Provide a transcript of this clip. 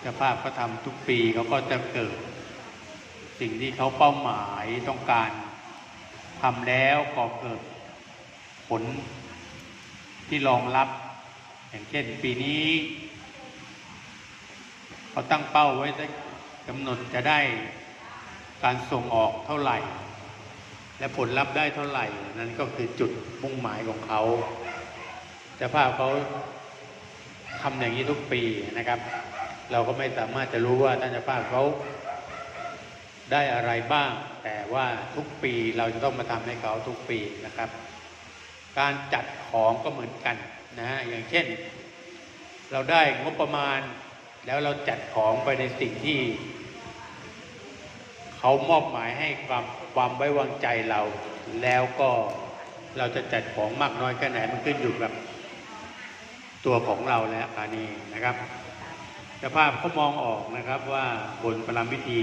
เจ้าภาพเขาทำทุกปีเขาก็จะเกิด สิ่งที่เขาเป้าหมายต้องการทำแล้วก็เกิดผลที่รองรับ อย่างเช่นปีนี้เขาตั้งเป้าไว้ได้กำหนดจะได้การส่งออกเท่าไหร่ และผลลัพธ์ได้เท่าไหร่ นั่นก็คือจุดมุ่งหมายของเขาเจ้าภาพเขาทำอย่างนี้ทุกปีนะครับ เราก็ไม่สามารถจะรู้ว่าท่านเจ้าภาพเขาได้อะไรบ้าง แต่ว่าทุกปีเราจะต้องมาทำให้เขาทุกปีนะครับ การจัดของก็เหมือนกันนะฮะอย่างเช่น เราได้งบประมาณ แล้วเราจัดของไปในสิ่งที่เขามอบหมายให้ความความไว้วางใจเรา แล้วก็เราจะจัดของมากน้อยแค่ไหนมันขึ้นอยู่กับตัวของเราและอานีนะครับ จ้าภาพเขามองออกนะครับว่าบนประลำพิธี